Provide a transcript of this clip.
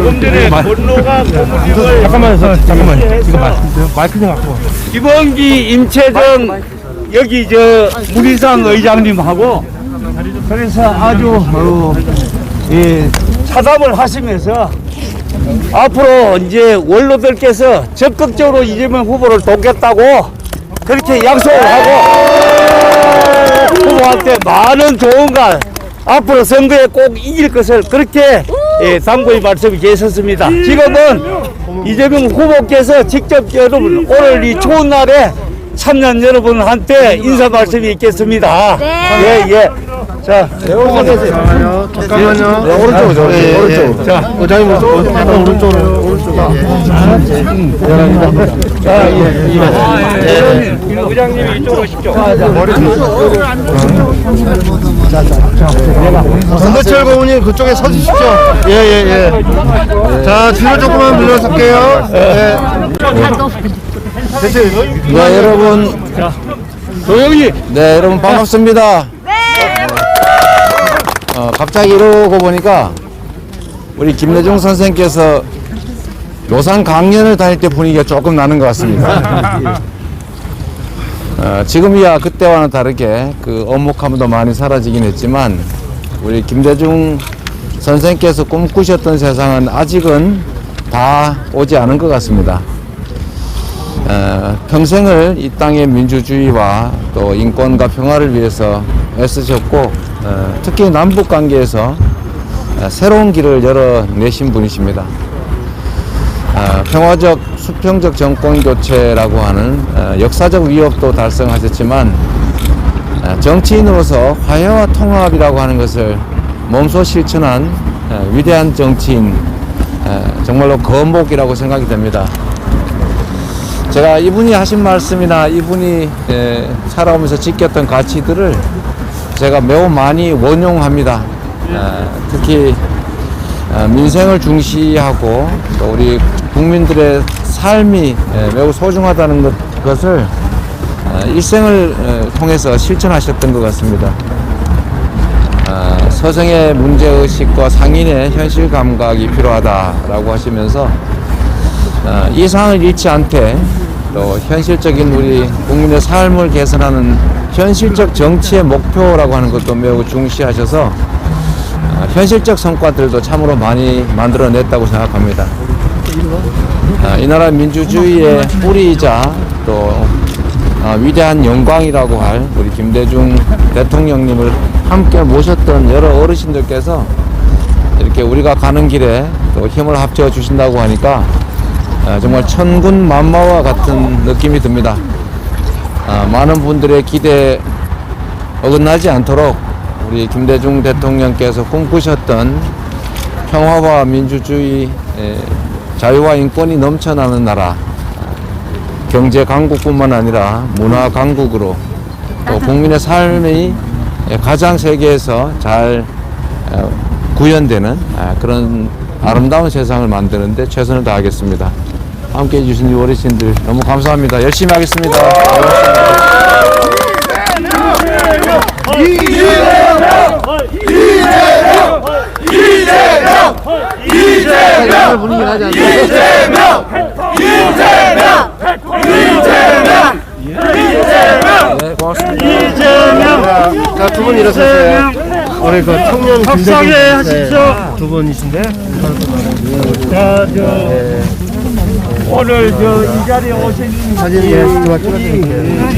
조금 전에 권로가 고문을 잠깐만요, 저, 잠깐만. 이거 말씀, 마이크 좀 갖고. 이번기 임채정 여기 저 무리상 의장님하고 그래서 아주 어, 예, 차담을 하시면서 앞으로 이제 원로들께서 적극적으로 이재명 후보를 돕겠다고 그렇게 약속을 하고 후보한테 많은 걸 앞으로 선거에 꼭 이길 것을 그렇게 예, 당부의 말씀이 계셨습니다. 지금은 이재명 후보께서 직접 여러분 오늘 이 좋은 날에 참여한 여러분한테 인사 말씀이 있겠습니다. 예, 예. 자, 계세요. 잠깐만요. 네, 오른쪽으로, 저, 예, 예, 오른쪽으로. 예. 자, 의장님 오른쪽, 약간 오른쪽으로, 오른쪽으로. 자, 예, 예. 의장님이 이쪽으로 오십시오. 전대철 고문님 그쪽에 서 주십시오. 예, 예, 예. 자, 뒤로 조금만 물러설게요. 예. 대체 네 여러분 조용히. 네 여러분 반갑습니다 어, 갑자기 이러고 보니까 우리 김대중 선생께서 노산 강연을 다닐 때 분위기가 조금 나는 것 같습니다. 어, 지금이야 그때와는 다르게 그 엄목함도 많이 사라지긴 했지만 우리 김대중 선생께서 꿈꾸셨던 세상은 아직은 다 오지 않은 것 같습니다. 어, 평생을 이 땅의 민주주의와 또 인권과 평화를 위해서 애쓰셨고 어, 특히 남북 관계에서 어, 새로운 길을 열어내신 분이십니다. 어, 평화적 수평적 정권 교체라고 하는 어, 역사적 위협도 달성하셨지만 어, 정치인으로서 화해와 통합이라고 하는 것을 몸소 실천한 어, 위대한 정치인 어, 정말로 거목이라고 생각이 됩니다. 제가 이분이 하신 말씀이나 이분이 에, 살아오면서 지켰던 가치들을 제가 매우 많이 원용합니다. 어, 특히 어, 민생을 중시하고 또 우리 국민들의 삶이 에, 매우 소중하다는 것, 것을 어, 일생을 어, 통해서 실천하셨던 것 같습니다. 어, 서성의 문제의식과 상인의 현실 감각이 필요하다라고 하시면서 어, 이상을 잃지 않게 또 현실적인 우리 국민의 삶을 개선하는 현실적 정치의 목표라고 하는 것도 매우 중시하셔서 어, 현실적 성과들도 참으로 많이 만들어냈다고 생각합니다. 어, 이 나라 민주주의의 뿌리이자 또 어, 위대한 영광이라고 할 우리 김대중 대통령님을 함께 모셨던 여러 어르신들께서 이렇게 우리가 가는 길에 또 힘을 합쳐 주신다고 하니까 아, 정말 천군 만마와 같은 느낌이 듭니다. 아, 많은 분들의 기대에 어긋나지 않도록 우리 김대중 대통령께서 꿈꾸셨던 평화와 민주주의, 에, 자유와 인권이 넘쳐나는 나라, 아, 경제 강국뿐만 아니라 문화 강국으로 또 국민의 삶이 가장 세계에서 잘 어, 구현되는 아, 그런 아름다운 세상을 만드는데 최선을 다하겠습니다. 함께 해주신 이 어르신들 너무 감사합니다. 열심히 하겠습니다. 분위기 나지 않나요? 네, 고맙습니다. 자, 두 분 일어서세요. 우리 그 청년 협상에 김대중 하십시오. 두 분이신데. 자, 저 오늘 저 이 자리에 오신 사진 예, 두 찍어드릴게요.